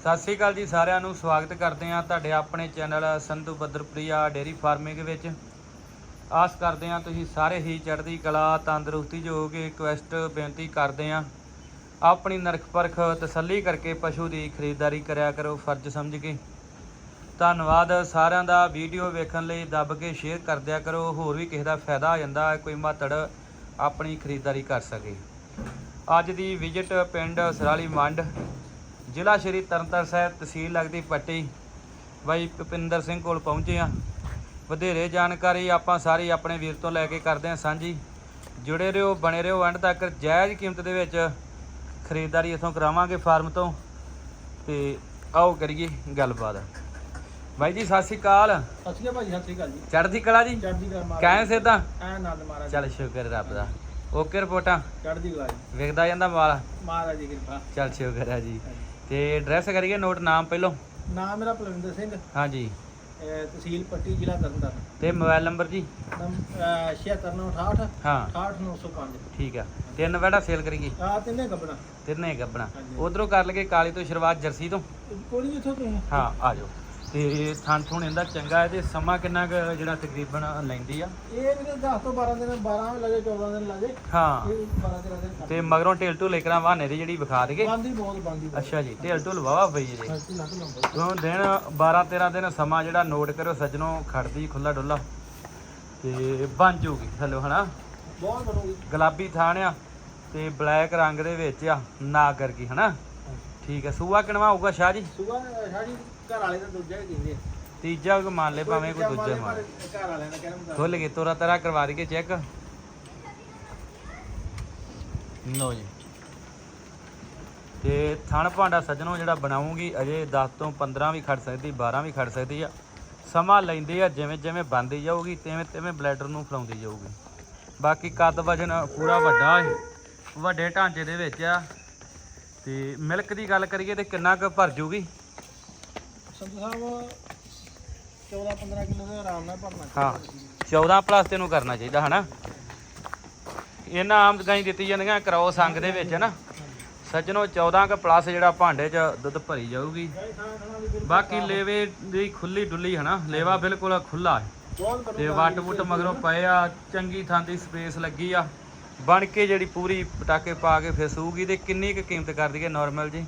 ਸਤਿ ਸ੍ਰੀ ਅਕਾਲ ਜੀ ਸਾਰਿਆਂ ਨੂੰ, ਸਵਾਗਤ ਕਰਦੇ ਹਾਂ ਤੁਹਾਡੇ ਆਪਣੇ ਚੈਨਲ ਸੰਧੂ ਬੱਦਰਪ੍ਰਿਆ ਡੇਰੀ ਫਾਰਮਿੰਗ ਵਿੱਚ। ਆਸ ਕਰਦੇ ਹਾਂ ਤੁਸੀਂ ਸਾਰੇ ਹੀ ਚੜ੍ਹਦੀ ਕਲਾ, ਤੰਦਰੁਸਤੀ ਜੋ ਹੋਗੇ ਰਿਕਵੈਸਟ ਬੇਨਤੀ ਕਰਦੇ ਹਾਂ। ਆਪਣੀ ਨਰਖ ਪਰਖ ਤਸੱਲੀ ਕਰਕੇ ਪਸ਼ੂ ਦੀ ਖਰੀਦਦਾਰੀ ਕਰਿਆ ਕਰੋ, ਫਰਜ਼ ਸਮਝ ਕੇ। ਧੰਨਵਾਦ ਸਾਰਿਆਂ ਦਾ, ਵੀਡੀਓ ਵੇਖਣ ਲਈ ਦੱਬ ਕੇ ਸ਼ੇਅਰ ਕਰ ਦਿਆ ਕਰੋ, ਹੋਰ ਵੀ ਕਿਸੇ ਦਾ ਫਾਇਦਾ ਆ ਜਾਂਦਾ, ਕੋਈ ਮਾਤੜ ਆਪਣੀ ਖਰੀਦਦਾਰੀ ਕਰ ਸਕੇ। ਅੱਜ ਦੀ ਵਿਜ਼ਿਟ ਪਿੰਡ ਸਰਾਲੀ ਮੰਡ ਜ਼ਿਲ੍ਹਾ ਸ਼੍ਰੀ ਤਰਨਤਾਰਨ ਸਾਹਿਬ ਤਹਿਸੀਲ ਲੱਗਦੀ ਪੱਟੀ। ਬਾਈ ਭੁਪਿੰਦਰ ਸਿੰਘ ਕੋਲ ਪਹੁੰਚੇ ਆ ਵਧੇਰੇ ਜਾਣਕਾਰੀ ਆਪਾਂ ਸਾਰੀ ਆਪਣੇ ਵੀਰ ਤੋਂ ਲੈ ਕੇ ਕਰਦੇ ਹਾਂ ਸਾਂਝੀ। ਜੁੜੇ ਰਹੋ ਬਣੇ ਰਹੋ ਐਂਡ ਤੱਕ ਜਾਇਜ਼ ਕੀਮਤ ਦੇ ਵਿੱਚ ਖਰੀਦਦਾਰੀ ਇਥੋਂ ਕਰਾਵਾਂਗੇ ਫਾਰਮ ਤੋਂ। ਤੇ ਆਓ ਕਰੀਏ ਗੱਲਬਾਤ। ਬਾਈ ਜੀ ਸਤਿ ਸ਼੍ਰੀ ਅਕਾਲ। ਸਤਿ ਸ਼੍ਰੀ ਅਕਾਲ ਭਾਜੀ ਸਤਿ ਸ਼੍ਰੀ ਅਕਾਲ ਜੀ। ਚੜ੍ਹਦੀ ਕਲਾ ਜੀ? ਚੜ੍ਹਦੀ ਕਲਾ ਮਹਾਰਾਜ। ਕਾਇਮ ਸਿੱਧਾ? ਐ ਆਨੰਦ ਮਹਾਰਾਜ। ਚੱਲ ਸ਼ੁਕਰ ਰੱਬ ਦਾ। ਓਕੇ ਰਿਪੋਰਟਾਂ? ਚੜ੍ਹਦੀ ਕਲਾ ਜੀ। ਵਿਕਦਾ ਜਾਂਦਾ ਮਾਲ? ਮਹਾਰਾਜ ਦੀ ਕਿਰਪਾ। ਚੱਲ ਸ਼ੁਕਰ ਹੈ ਜੀ। ਤੇ ਐਡਰੈਸ ਕਰੀਏ ਨੋਟ ਨਾਮ ਪਹਿਲੋਂ? ਨਾਮ ਮੇਰਾ ਪਲਵਿੰਦਰ ਸਿੰਘ। ਹਾਂਜੀ। ਅਹ ਤਹਿਸੀਲ ਪੱਟੀ ਜ਼ਿਲ੍ਹਾ ਤਰਨਤਾਰਨ। ਤੇ ਮੋਬਾਈਲ ਨੰਬਰ ਜੀ? ਨੰਮ 7698 ਹਾਂ। 68905 ਠੀਕ ਆ। ਤਿੰਨ ਵੜਾ ਸੇਲ ਕਰੀਏ? ਆ ਤਿੰਨੇ ਗੱਬਣਾ। ਤਿੰਨੇ ਗੱਬਣਾ। ਹਾਂਜੀ। ਉਧਰੋਂ ਕਰ ਲਗੇ ਕਾਲੀ ਤੋਂ ਸ਼ੁਰੂਆਤ ਜਰਸੀ ਤੋਂ। ਕੋਲੀ ਜਿੱਥੋਂ ਤੁਸੀਂ। ਹਾਂ ਆ ਜਾਓ। ਤੇ ਥਣ ਥੁਣ ਇਹਦਾ ਚੰਗਾ ਹੈ ਤੇ ਸਮਾਂ ਕਿੰਨਾ ਕੁ ਜਿਹੜਾ ਤਕਰੀਬਨ ਲੈਂਦੀ ਆ? ਇਹ ਵੀ 10 ਤੋਂ 12 ਦਿਨ 12 ਵੀ ਲੱਗੇ 14 ਦਿਨ ਲੱਗੇ। ਹਾਂ। ਇਹ 12 13 ਦਿਨ ਤੇ ਮਗਰੋਂ ਢੇਲ ਢੂ ਲੈ ਕਰਾਂ ਬਹਾਨੇ ਦੀ ਜਿਹੜੀ ਵਿਖਾ ਦੇਗੇ ਬੰਦੀ ਬਹੁਤ ਬੰਦੀ ਅੱਛਾ ਜੀ ਢੇਲ ਢੁਲ ਵਾਵਾ ਪਈ ਜੀ। ਤੋਂ ਦਿਨ 12 13 ਦਿਨ ਸਮਾਂ ਜਿਹੜਾ ਨੋਟ ਕਰੋ ਸੱਜਣੋਂ ਖੜਦੀ ਖੁੱਲਾ ਡੁੱਲਾ ਤੇ ਬਣ ਜੂਗੀ ਥੱਲੇ ਹਨਾ? ਬਹੁਤ ਬਣੂਗੀ। ਗੁਲਾਬੀ ਥਾਣ ਆ ਤੇ ਬਲੈਕ ਰੰਗ ਦੇ ਵਿੱਚ ਆ ਨਾ ਕਰਗੀ ਹਨਾ? ਠੀਕ ਹੈ ਸੂਆ ਕਿਣਵਾ ਹੋਊਗਾ ਸ਼ਾਹ ਜੀ? ਸੁਬਾ ਸਾਡੀ ਘਰ ਵਾਲੇ ਦਾ ਦੂਜਾ ਹੀ ਕਹਿੰਦੇ ਤੀਜਾ ਕੋਈ ਮੰਨ ਲੈ ਭਾਵੇਂ ਕੋਈ ਦੂਜਾ ਮੰਨ। ਘਰ ਵਾਲਿਆਂ ਦਾ ਕਹਿਣਾ ਮੁਤਾਬਕ ਖੁੱਲ ਗਏ ਤੋਰਾ ਤਰਾ ਕਰਵਾ ਦਈਏ ਚੈੱਕ ਲਓ ਜੀ। ਤੇ ਥਣ ਭਾਂਡਾ ਸੱਜਣੋ ਜਿਹੜਾ ਬਣਾਉਂਗੀ ਅਜੇ 10 ਤੋਂ 15 ਵੀ ਖੜ ਸਕਦੀ 12 ਵੀ ਖੜ ਸਕਦੀ ਆ। ਸਮਾਂ ਲੈਂਦੇ ਆ ਜਿਵੇਂ ਜਿਵੇਂ ਬੰਦੀ ਜਾਊਗੀ ਤਿਵੇਂ ਤਿਵੇਂ ਬਲੈਡਰ ਨੂੰ ਫਲਾਉਂਦੀ ਜਾਊਗੀ। ਬਾਕੀ ਕੱਦ ਵਜਨ ਪੂਰਾ ਵੱਡਾ ਹੈ ਵੱਡੇ ਢਾਂਚੇ ਦੇ ਵਿੱਚ ਆ। ਤੇ ਮਿਲਕ ਦੀ ਗੱਲ ਕਰੀਏ ਤੇ ਕਿੰਨਾ ਕੁ ਭਰ ਜੂਗੀ? ਸੰਧੂ ਸਾਹਿਬ 14 15 ਕਿਲੋ ਦੇ ਆਰਾਮ ਨਾਲ ਭਰਨਾ ਹਾਂ 14 ਪਲੱਸ ਤੈਨੂੰ ਕਰਨਾ ਚਾਹੀਦਾ ਹਨਾ? ਇਹਨਾਂ ਆਮ ਗਾਈ ਦਿੱਤੀ ਜਾਂਦੀਆਂ ਕਰੋ ਸੰਗ ਦੇ ਵਿੱਚ ਨਾ ਸੱਜਣੋ 14 ਕ ਪਲੱਸ ਜਿਹੜਾ ਭਾਂਡੇ 'ਚ ਦੁੱਧ ਭਰੀ ਜਾਊਗੀ। ਬਾਕੀ ਲੇਵੇ ਦੀ ਖੁੱਲੀ ਡੁੱਲੀ ਹਨਾ? ਲੇਵਾ ਬਿਲਕੁਲ ਖੁੱਲਾ ਹੈ। ਤੇ ਵੱਟ ਵੁੱਟ ਮਗਰੋਂ ਪਏ ਆ ਚੰਗੀ ਥਾਂ ਦੀ ਸਪੇਸ ਲੱਗੀ ਆ। ਬਣ ਕੇ ਜਿਹੜੀ ਪੂਰੀ ਪਟਾਕੇ ਪਾ ਕੇ ਫਿਰ ਸੂਗੀ ਤੇ ਕਿੰਨੀ ਕੁ ਕੀਮਤ ਕਰ ਦਈਏ ਨਾਰਮਲ ਜੀ?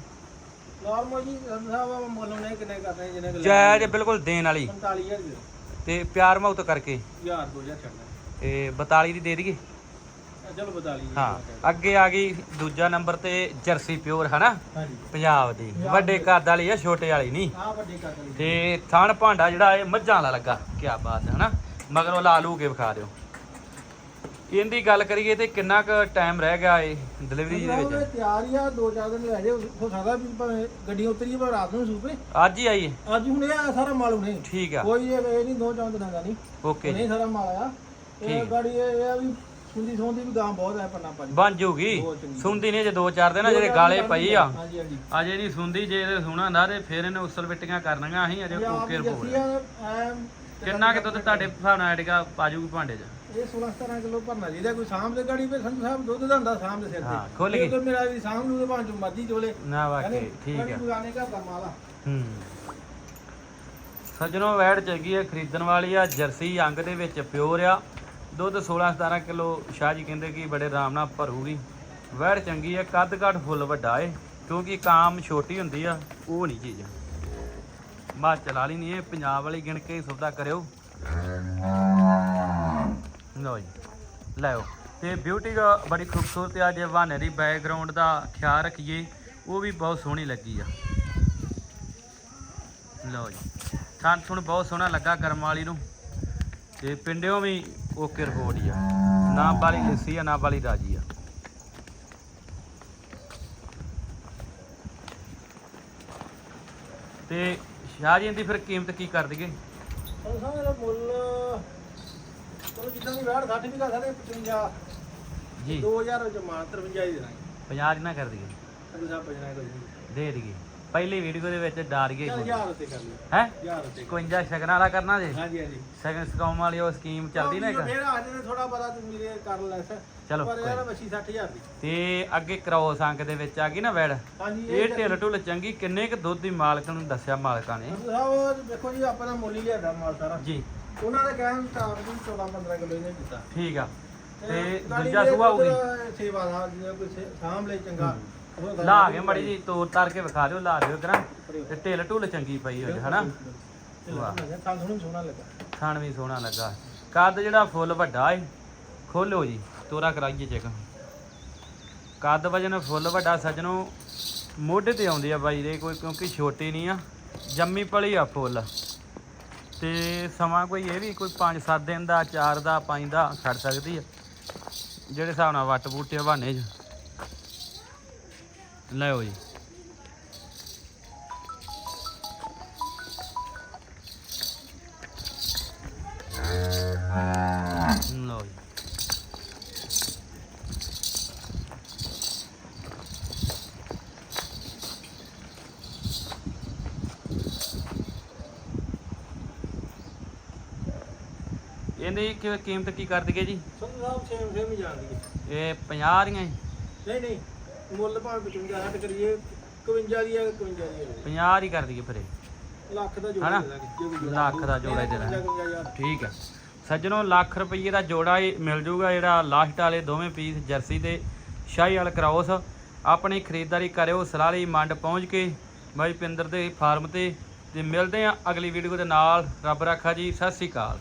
ਨਾਰਮਲ ਜੀ ਸਾਹਿਬ ਮੁੱਲ ਕਿੰਨੇ ਕਰਦੇ ਜਾਇਜ਼ ਬਿਲਕੁਲ ਦੇਣ ਵਾਲੀ। 45000 ਰੁਪਏ। ਤੇ ਪਿਆਰ ਮੁਹੱਬਤ ਕਰਕੇ। ਯਾਰ 2000 ਛੱਡਣਾ। ਤੇ 42 ਦੀ ਦੇ ਦਈਏ? ਚਲੋ ਹਾਂ ਅੱਗੇ ਆ ਗਈ ਦੂਜਾ ਨੰਬਰ ਤੇ ਜਰਸੀ ਪਿਓਰ ਹਨਾ? ਹਾਂਜੀ। ਪੰਜਾਬ ਦੀ। ਵੱਡੇ ਕੱਦ ਵਾਲੀ ਆ ਛੋਟੇ ਵਾਲੀ ਨਹੀਂ। ਵੱਡੀ ਤੇ ਥਣ ਭਾਂਡਾ ਜਿਹੜਾ ਇਹ ਮੱਝਾਂ ਵਾਲਾ ਲੱਗਾ ਕੀ ਬਾਤ ਹੈ ਹਨਾ? ਮਗਰੋਂ ਲਾ ਲੂ ਕੇ ਵਿਖਾ ਦਿਓ। ਇਹਦੀ ਗੱਲ ਕਰੀਏ ਤੇ ਕਿੰਨਾ ਕੁ ਟਾਈਮ ਰਹਿ ਗਿਆ ਇਹ ਡਿਲੀਵਰੀ ਦੇ ਉਹਦੇ ਵਿੱਚ ਤਿਆਰ ਹੀ ਆ ਦੋ ਚਾਰ ਦਿਨ ਲੈ ਜੇ ਹੋ ਸਕਦਾ ਵੀ ਭਾਵੇਂ ਗੱਡੀ ਉਤਰੀ ਪਰ ਰਾਤ ਨੂੰ ਸੂਪੇ। ਅੱਜ ਹੀ ਆਈ ਹੈ? ਅੱਜ ਹੁਣ ਇਹ ਸਾਰਾ ਮਾਲ ਹੁਣੇ। ਠੀਕ ਆ। ਕੋਈ ਇਹ ਨਹੀਂ ਦੋ ਚਾਰ ਦਿਨਾਂ ਦਾ ਨਹੀਂ। ਓਕੇ। ਹੁਣੇ ਸਾਰਾ ਮਾਲ ਆ ਇਹ। ਗਾੜੀ ਇਹ ਆ ਵੀ ਸੁੰਦੀ ਸੌਂਦੀ ਵੀ ਗਾਂ ਬਹੁਤ ਹੈ ਪੰਨਾ ਪੰਜ। ਬਣ ਜੂਗੀ। ਸੁੰਦੀ ਨੇ ਜੇ ਦੋ ਚਾਰ ਦਿਨ ਜਿਹੜੇ ਗਾਲੇ ਪਈ ਆ। ਅਜੇ ਨਹੀਂ ਸੁੰਦੀ ਜੇ ਇਹਦੇ ਸੁਣਾ ਹੁੰਦਾ ਤੇ ਫਿਰ ਇਹਨੇ ਉਸਲ ਬਿੱਟੀਆਂ ਕਰਨੀਆਂ ਅਸੀਂ ਅਜੇ ਕੋਕੇ ਰਿਪੋਰਟ ਕਿੰਨਾ ਕਿ ਦੁੱਧ ਤੁਹਾਡੇ ਹਿਸਾਬ ਨਾਲ ਐਡਗਾ ਪਾਜੂਗੀ ਭਾਂਡੇ 'ਚ? ਇਹ 16 17 ਕਿਲੋ ਭਰਨਾ ਚਾਹੀਦਾ ਕੋਈ ਸਾਂਭ ਦੇ ਗਾੜੀ ਪੇ ਸੰਧੂ ਸਾਹਿਬ ਦੁੱਧ ਦਾ ਹੁੰਦਾ ਦੇ ਸਿਰ ਹਾਂ, ਤੇ ਖੁੱਲ ਜੇ ਗਈ। ਕੋਈ ਮੇਰਾ ਵੀ ਸਾਂਭ ਨੂੰ ਭਾਂ ਚੋਂ ਮਰਜ਼ੀ ਚੋਲੇ। ਨਾ ਵਾਕਈ ਠੀਕ ਆ ਬਗਾਨੇ ਘਰ ਦਾ ਮਾਲ ਹੂੰ। ਸੱਜਣੋ ਵੈੜ ਚੰਗੀ ਹੈ ਖਰੀਦਣ ਵਾਲੀ ਆ ਜਰਸੀ ਅੰਗ ਦੇ ਵਿੱਚ ਪਿਓਰ ਆ। ਦੁੱਧ 16 17 ਕਿਲੋ ਸ਼ਾਹ ਜੀ ਕਹਿੰਦੇ ਕਿ ਬੜੇ ਆਰਾਮ ਨਾਲ ਭਰੂਗੀ ਵੈੜ ਚੰਗੀ ਹੈ ਕੱਦ ਕੱਦ ਫੁੱਲ ਵੱਡਾ ਏ ਕਿਉਂਕਿ ਕਾਮ ਛੋਟੀ ਹੁੰਦੀ ਆ ਉਹ ਨਹੀਂ ਚੀਜ਼। ਹਿਮਾਚਲ ਵਾਲੀ ਨਹੀਂ ਇਹ, ਪੰਜਾਬ ਵਾਲੀ ਗਿਣ ਕੇ ਹੀ ਸੌਦਾ ਕਰਿਓ। ਲਓ ਜੀ ਲੈਓ ਤੇ ਬਿਊਟੀ ਦਾ ਬੜੀ ਖੂਬਸੂਰਤ ਆ, ਜੇ ਬਹਾਨੇ ਦੀ ਬੈਕਗ੍ਰਾਉਂਡ ਦਾ ਖਿਆਲ ਰੱਖੀਏ, ਉਹ ਵੀ ਬਹੁਤ ਸੋਹਣੀ ਲੱਗੀ ਆ। ਲਓ ਜੀ, ਥਣ ਥੁਣ ਬਹੁਤ ਸੋਹਣਾ ਲੱਗਾ ਕਰਮ ਵਾਲੀ ਨੂੰ। ਤੇ ਪਿੰਡਿਓਂ ਵੀ ਓਕੇ ਰਿਪੋਰਟ ਹੀ ਆ। ਨਾ ਵਾਲੀ ਲਿੱਸੀ ਆ, ਨਾ ਵਾਲੀ ਰਾਜੀ ਆ। ਤੇ ਸ਼ਾਹ ਜੀ ਦੀ ਫਿਰ ਕੀਮਤ ਕੀ ਕਰ ਦਈਏ? ਸਾਹਿਬ ਇਹਦਾ ਮੁੱਲ ਚਲੋ ਜਿੱਦਾਂ ਦੀ ਵੈੜ 60 ਵੀ ਦਾ ਸਾਡੇ 55 ਜੀ। 2000 ਚ ਮਾਨ 53 ਹੀ ਦੇਣਾ। 50 ਨਾ ਕਰ ਦਈਏ। ਕੋਈ ਨਹੀਂ ਦੇ ਦਈਏ। ਪਹਿਲੀ ਵੀਡੀਓ ਦੇ ਵਿੱਚ ਡਰ ਗਏ ਚੱਲ ਹਜ਼ਾਰ ਉੱਤੇ ਕਰ ਲਈ ਹੈ? ਹਜ਼ਾਰ ਉੱਤੇ 51 ਸ਼ਗਨਾਂ ਵਾਲਾ ਕਰਨਾ ਜੇ? ਹਾਂਜੀ ਹਾਂਜੀ। ਸ਼ਗਨ ਸਕਾਉਣ ਵਾਲੀ ਉਹ ਸਕੀਮ ਚੱਲਦੀ ਨਾ ਇੱਕ? ਫੇਰ ਆ ਜਾਂਦੇ ਥੋੜਾ ਬੜਾ ਤੂੰ ਮੇਰੇ ਕਰ ਲੈ ਸਰ ਚਲੋ ਪਰ ਯਾਰ ਮੱਛੀ 60000 ਦੀ। ਤੇ ਅੱਗੇ ਕ੍ਰੋਸ ਅੰਕ ਦੇ ਵਿੱਚ ਆ ਗਈ ਨਾ ਵੈੜ। ਇਹ ਢਿੱਲ ਢੁੱਲ ਚੰਗੀ ਕਿੰਨੇ ਕ ਦੁੱਧ ਦੀ ਮਾਲਕ ਨੂੰ ਦੱਸਿਆ ਮਾਲਕਾਂ ਨੇ? ਸਾਹਿਬ ਦੇਖੋ ਜੀ ਆਪਾਂ ਦਾ ਮੁੱਲ ਹੀ ਲਿਆਦਾ ਮਾਲ ਸਾਰਾ। ਜੀ। ਉਹਨਾਂ ਦੇ ਕਹਿਣ ਮੁਤਾਬਕ ਵੀ 14 15 ਕਿਲੋ ਇਹਨੇ ਦਿੱਤਾ। ਠੀਕ ਆ। ਤੇ ਦੂਜਾ ਸੂਆ ਹੋਊਗੀ? ਸੇਵਾ ਦਾ ਜਿਵੇਂ ਕੋਈ ਸੇ- ਸਾਂਭ ਲੈ ਚੰਗਾ। ਲਾ ਕੇ ਮੜੀ ਜੀ ਤੋਰ ਤਰ ਕੇ ਵਿਖਾ ਦਿਓ ਲਾ ਦਿਓ ਕਰਾਂ ਤੇ ਢਿੱਲ ਢੁੱਲ ਚੰਗੀ ਪਈ ਹੋਈ ਹਨਾ? ਵਾਹ। ਤਾਂ ਤੁਹਾਨੂੰ ਸੋਹਣਾ ਲੱਗਾ। ਖਾਣ ਵੀ ਸੋਹਣਾ ਲੱਗਾ। ਕੱਦ ਜਿਹੜਾ ਫੁੱਲ ਵੱਡਾ ਏ ਖੋਲੋ ਜੀ ਤੋਰਾ ਕਰਾਈਏ ਚੈੱਕ। ਕੱਦ ਵਜਨ ਫੁੱਲ ਵੱਡਾ ਸੱਜਣੋ ਮੋਢੇ ਤੇ ਆਉਂਦੀ ਆ ਬਾਈ ਦੇ ਕੋਈ ਕਿਉਂਕਿ ਛੋਟੀ ਨਹੀਂ ਆ ਜੰਮੀ ਪਲੀ ਆ ਫੁੱਲ। ਤੇ ਸਮਾਂ ਕੋਈ ਇਹ ਵੀ ਕੋਈ 5-7 ਦਿਨ ਦਾ 4 ਦਾ 5 ਦਾ ਖੜ ਸਕਦੀ ਆ। ਜਿਹੜੇ ਹਿਸਾਬ ਨਾਲ ਵੱਟ ਬੂਟੇ ਹਵਾਨੇ ਚ। ਲਿਓ ਜੀ। ਲਓ ਜੀ। ਇਹਦੀ ਕੀ ਕੀਮਤ ਕੀ ਕਰ ਦਈਏ ਜੀ? ਸੰਧੂ ਸਾਹਿਬ ਸੇਮ ਸੇਮ ਹੀ ਜਾਂਦੀ ਹੈ ਇਹ 50 ਦੀਆਂ ਜੀ। ਨਹੀਂ ਨਹੀਂ। ਮੁੱਲ ਭਾਵੇਂ 55 ਹੱਟ ਕਰੀਏ 51 ਦੀ ਆ 51 ਦੀ ਆ। 50 ਹੀ ਕਰ ਦਈਏ ਫਿਰ ਇਹ। ਲੱਖ ਦਾ ਜੋੜਾ ਹਨਾ? ਦੇ ਦਾਂਗੇ। ਜੋ ਵੀ ਜੋੜਾ ਲੱਖ ਦਾ ਜੋੜਾ ਦੇ ਦਾਂਗੇ। 55000 ਠੀਕ ਹੈ। ਸੱਜਣੋ ਲੱਖ ਰੁਪਏ ਦਾ ਜੋੜਾ ਇਹ ਮਿਲ ਜੂਗਾ ਜਿਹੜਾ ਲਾਸਟ ਵਾਲੇ ਦੋਵੇਂ ਪੀਸ ਜਰਸੀ ਦੇ ਸ਼ਾਹੀ ਵਾਲ ਕਰਾਉਸ ਆਪਣੀ ਖਰੀਦਦਾਰੀ ਕਰਿਓ ਸਲਾਲੀ ਮੰਡ ਪਹੁੰਚ ਕੇ ਬਾਈ ਪਿੰਦਰ ਦੇ ਫਾਰਮ ਤੇ ਤੇ ਮਿਲਦੇ ਆ ਅਗਲੀ ਵੀਡੀਓ ਦੇ ਨਾਲ। ਰੱਬ ਰਾਖਾ ਜੀ ਸਤਿ ਸ੍ਰੀ ਅਕਾਲ।